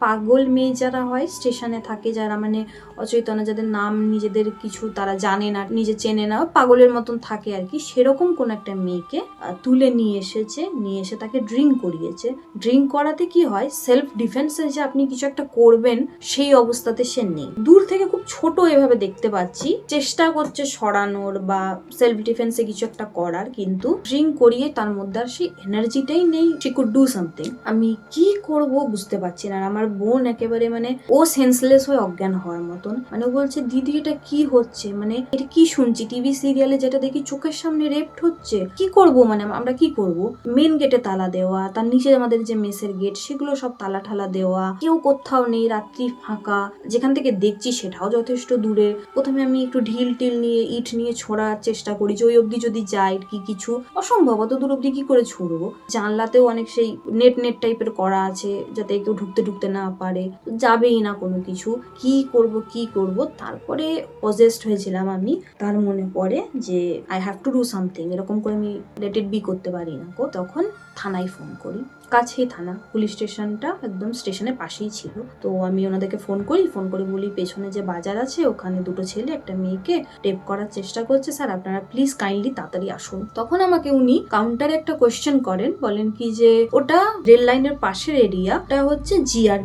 পাগল মেয়ে যারা হয়, স্টেশনে থাকে যারা মানে অচৈতন্য, যাদের নাম নিজেদের কিছু তারা জানে না, নিজে চেনে না, পাগলের মতন থাকে আর কি। সেরকম কোন একটা মেয়েকে তুলে নিয়ে এসেছে, নিয়ে এসে তাকে ড্রিঙ্ক করিয়েছে। ড্রিঙ্ক করাতে কি হয়? সেলফ ডিফেন্সে যে আপনি কিছু একটা করবেন, সেই অবস্থাতে সে নেই। দূর থেকে খুব ছোট এভাবে দেখতে পাচ্ছি। চেষ্টা করছে সরানোর বা সেলফ ডিফেন্সে কিছু একটা করার, কিন্তু ড্রিঙ্ক করিয়ে তার মধ্যে আর সেই এনার্জিটাই নেই। সে কুড ডু সামথিং আমি কি করব বুঝতে পারছি না। আমার বোন একেবারে মানে ও সেন্সলেস হয়ে অজ্ঞান হওয়ার মতন। মানে ও বলছে, দিদি, এটা কি হচ্ছে? মানে এটা কি শুনছি? টিভি সিরিয়ালে যেটা দেখি চোখের সামনে রেপ্ট হচ্ছে। কি করব মানে আমরা কি করব? মেন গেটে তালা দেওয়া, তার নিচে আমাদের যে মেসের গেট সেগুলো সব তালা ঠালা দেওয়া। কেউ কোথাও নেই, রাত্রি ফাঁকা। যেখান থেকে দেখছি সেটাও যথেষ্ট দূরে। প্রথমে আমি একটু ঢিল টিল নিয়ে, ইট নিয়ে ছোড়ার চেষ্টা করি যে ওই অবধি যদি যাই কি কিছু। অসম্ভব অত দূর অব্দি কি করে ছুড়বো? জানলাতেও অনেক সেই নেট নেট টাইপের করা আছে, যাতে কেউ ঢুকতে ঢুকতে না পারে, যাবেই না কোনো কিছু, কি করব কি করব। তারপরে পজেস্ট হয়েছিলাম আমি। তার মনে পড়ে যে I have to do something এরকম করে আমি লেট বি করতে পারি না কো তখন থানায় ফোন করি। কাছেই থানা পুলিশ স্টেশনটা একদম স্টেশনের পাশেই ছিল। তো আমি ওনাদেরকে ফোন করি ফোন করে বলি, পেছনে যে বাজার আছে, ওখানে দুটো ছেলে, একটা মেয়েকে টেপ করার চেষ্টা করছে। স্যার, আপনারা প্লিজ কাইন্ডলি তাড়াতাড়ি আসুন। তখন আমাকে উনি কাউন্টারে একটা কোয়েশ্চেন করেন। বলেন কি যে, ওটা রেল লাইনের পাশের এরিয়া ওটা হচ্ছে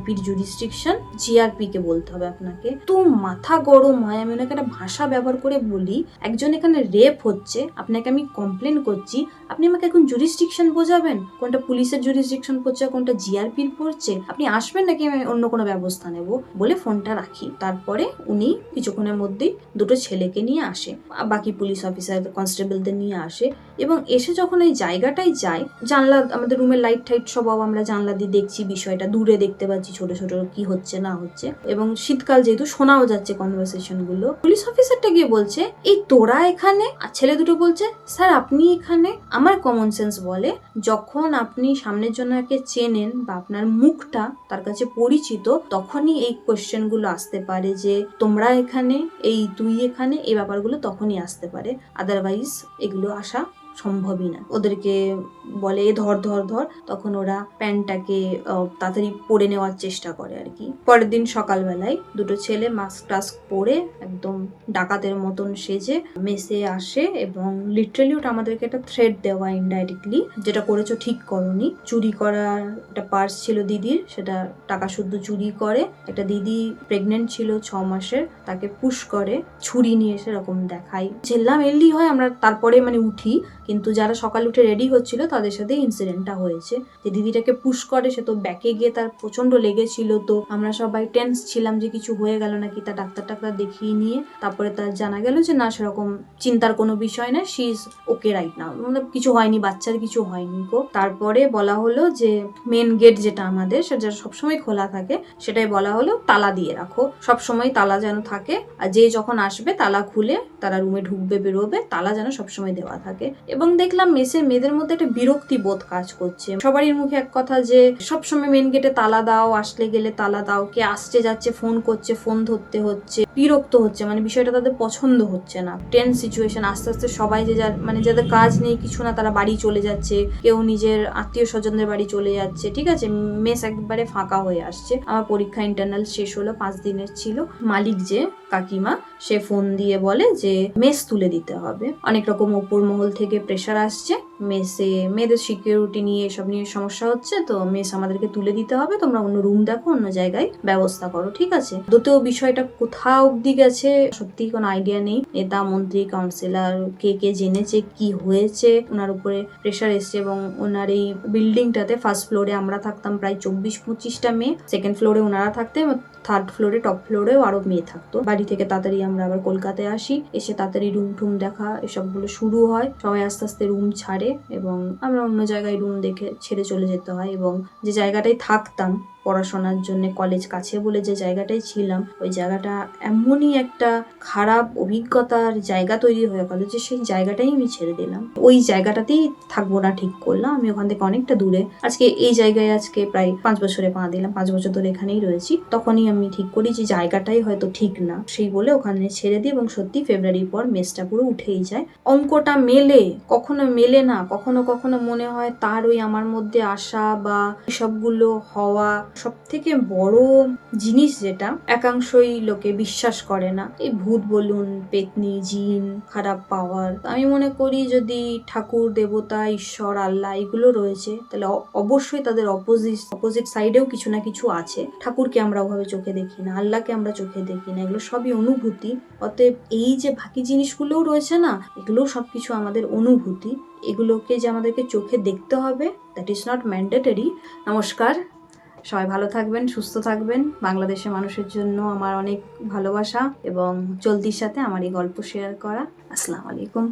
জিআরপির জুরিস্ট্রিকশন জিআরপি কে বলতে হবে আপনাকে। তো মাথা গরম হয়, আমি ওনাকে একটা ভাষা ব্যবহার করে বলি। একজন এখানে রেপ হচ্ছে, আপনাকে আমি কমপ্লেন করছি। আপনি আমাকে এখন জুরিস্ট্রিকশন বোঝাবেন? কোনটা পুলিশের জুরিস্ট্রিকশন পড়ছে কোনটা জিআরপির পড়ছে? আপনি আসবেন নাকি আমি অন্য কোনো ব্যবস্থা নেব? বলে ফোনটা রাখি। তারপরে উনি কিছুক্ষণের মধ্যেই দুটো ছেলেকে নিয়ে আসে, বাকি পুলিশ অফিসার কনস্টেবলদের নিয়ে আসে। এবং এসে যখন এই জায়গাটায় যায়, জানলা, আমাদের রুমের লাইট টাইট সব আমরা জানলা দিয়ে দেখছি, বিষয়টা দূরে দেখতে পাচ্ছি ছোট ছোট কি হচ্ছে, না হচ্ছে। এবং শীতকাল যেহেতু শোনাও যাচ্ছে কনভারসেশনগুলো পুলিশ অফিসারটা গিয়ে বলছে, এই তোরা এখানে? আর ছেলে দুটো বলছে, স্যার, আপনি এখানে? আমার কমন সেন্স বলে, যখন আপনি সামনের জনকে চেনেন বা আপনার মুখটা তার কাছে পরিচিত, তখনই এই কোয়েশ্চেনগুলো আসতে পারে যে, তোমরা এখানে? এই তুই এখানে? এই ব্যাপারগুলো তখনই আসতে পারে। আদারওয়াইজ এগুলো আসা সম্ভবই না। ওদেরকে বলে, "এ ধর ধর ধর। তখন ওরা প্যান্টটাকে তাড়াতাড়ি পরে নেওয়ার চেষ্টা করে আর কি। পরের দিন সকালবেলায় দুটো ছেলে মাস্ক টাস্ক পরে একদম ডাকাতের মতন সেজে মেসে আসে এবং লিটারালি ওটা আমাদেরকে একটা থ্রেড দেওয়া ইনডাইরেক্টলি যেটা করেছ ঠিক করনি। চুরি করার একটা পার্স ছিল দিদির, সেটা টাকা শুদ্ধ চুরি করে। একটা দিদি প্রেগনেন্ট ছিল ছ মাসের, তাকে পুশ করে, ছুরি নিয়ে এসে এরকম দেখাই ঝেললাম এলি হয় আমরা তারপরে মানে উঠি। কিন্তু যারা সকাল উঠে রেডি হচ্ছিল, তাদের সাথে ইনসিডেন্টটা হয়েছে। যে দিদিটাকে পুশ করে, সে তো ব্যাকে গিয়ে তার প্রচণ্ড লেগেছিল তো। আমরা সবাই টেন্স ছিলাম যে কিছু হয়ে গেল নাকি তা ডাক্তার টাক্তার দেখিয়ে নিয়ে। তারপরে তার জানা গেল যে না, সেরকম চিন্তার কোনো বিষয় না she is okay right now মানে কিছু হয়নি, বাচ্চার কিছু হয়নি গো। তারপরে বলা হলো যে মেন গেট যেটা আমাদের সেটা সবসময় খোলা থাকে, সেটাই বলা হলো তালা দিয়ে রাখো। সবসময় তালা যেন থাকে, আর যে যখন আসবে তালা খুলে তারা রুমে ঢুকবে, বেরোবে, তালা যেন সবসময় দেওয়া থাকে। এবং দেখলাম মেসের মেয়েদের মধ্যে একটা বিরক্তি বোধ কাজ করছে। সবারই মুখে এক কথা যে, সবসময় মেন গেটে তালা দাও, আসলে গেলে তালা দাও, কে আসছে যাচ্ছে ফোন করছে ফোন ধরতে হচ্ছে। বিরক্ত হচ্ছে মানে বিষয়টা তাদের পছন্দ হচ্ছে না। টেন সিচুয়েশন আস্তে আস্তে সবাই যে যার মানে যাদের কাজ নেই কিছু না, তারা বাড়ি চলে যাচ্ছে, কেউ নিজের আত্মীয় স্বজনদের বাড়ি চলে যাচ্ছে, ঠিক আছে? মেস একবারে ফাঁকা হয়ে আসছে। আমার পরীক্ষা ইন্টারনাল শেষ হলো, পাঁচ দিনের ছিল। মালিক যে কাকিমা, সে ফোন দিয়ে বলে যে, মেস তুলে দিতে হবে। অনেক রকম ওপর মহল থেকে প্রেশার আসছে। মেসে, মেয়েদের সিকিউরিটি নিয়ে এসব নিয়ে সমস্যা হচ্ছে, তো মেস আমাদেরকে তুলে দিতে হবে। তোমরা অন্য রুম দেখো, অন্য জায়গায় ব্যবস্থা করো, ঠিক আছে? দ্বিতীয় বিষয়টা, কোথাও অব্দি গেছে? সত্যি কোনো আইডিয়া নেই। নেতা, মন্ত্রী কাউন্সিলর কে কে জেনেছে, কি হয়েছে, ওনার উপরে প্রেশার এসছে এবং ওনার এই বিল্ডিংটাতে ফার্স্ট ফ্লোরে আমরা থাকতাম প্রায় চব্বিশ পঁচিশটা মেয়ে। সেকেন্ড ফ্লোরে ওনারা থাকতেন থার্ড ফ্লোরে টপ ফ্লোরেও আরও মেয়ে থাকতো। বাড়ি থেকে তাড়াতাড়ি আমরা আবার কলকাতায় আসি। এসে তাড়াতাড়ি রুম টুম দেখা, এসবগুলো শুরু হয়। সবাই আস্তে আস্তে রুম ছাড়ে। এবং আমরা অন্য জায়গায় রুম দেখে ছেড়ে চলে যেতে হয় এবং যে জায়গাটায় থাকতাম পড়াশোনার জন্য কলেজ কাছে বলে যে জায়গাটায় ছিলাম, ওই জায়গাটা এমনই একটা খারাপ অভিজ্ঞতার জায়গা তৈরি হয়ে গেল যে সেই জায়গাটাই আমি ছেড়ে দিলাম। ওই জায়গাটাতেই থাকব না, ঠিক করলাম। আমি ওখান থেকে অনেকটা দূরে, আজকে এই জায়গায় আজকে প্রায় পাঁচ বছরে পা দিলাম, পাঁচ বছর ধরে এখানেই রয়েছি। তখনই আমি ঠিক করি যে জায়গাটাই হয়তো ঠিক না, সেই বলে ওখানে ছেড়ে দিই এবং সত্যি ফেব্রুয়ারির পর মেসটা পুরো উঠেই যায়। অঙ্কটা মেলে, কখনো মেলে না, কখনো কখনো মনে হয় তার ওই আমার মধ্যে আসা বা সবগুলো হওয়া সব থেকে বড় জিনিস যেটা, একাংশই লোকে বিশ্বাস করে না। এই ভূত বলুন, পেতনি, জিন, খারাপ পাওয়ার। আমি মনে করি যদি ঠাকুর, দেবতা, ঈশ্বর, আল্লাহ এগুলো রয়েছে, তাহলে অবশ্যই তাদের অপোজিট অপোজিট সাইডেও কিছু না কিছু আছে। ঠাকুরকে আমরা ওভাবে চোখে দেখি না, আল্লাহকে আমরা চোখে দেখি না, এগুলো সবই অনুভূতি। অতএব এই যে বাকি জিনিসগুলোও রয়েছে না, এগুলোও সবকিছু আমাদের অনুভূতি। এগুলোকে যে আমাদেরকে চোখে দেখতে হবে দ্যাট ইজ নট ম্যান্ডেটরি নমস্কার। সবাই ভালো থাকবেন, সুস্থ থাকবেন। বাংলাদেশের মানুষের জন্য আমার অনেক ভালোবাসা এবং চলতির সাথে আমার এই গল্প শেয়ার করা। আসসালামু আলাইকুম।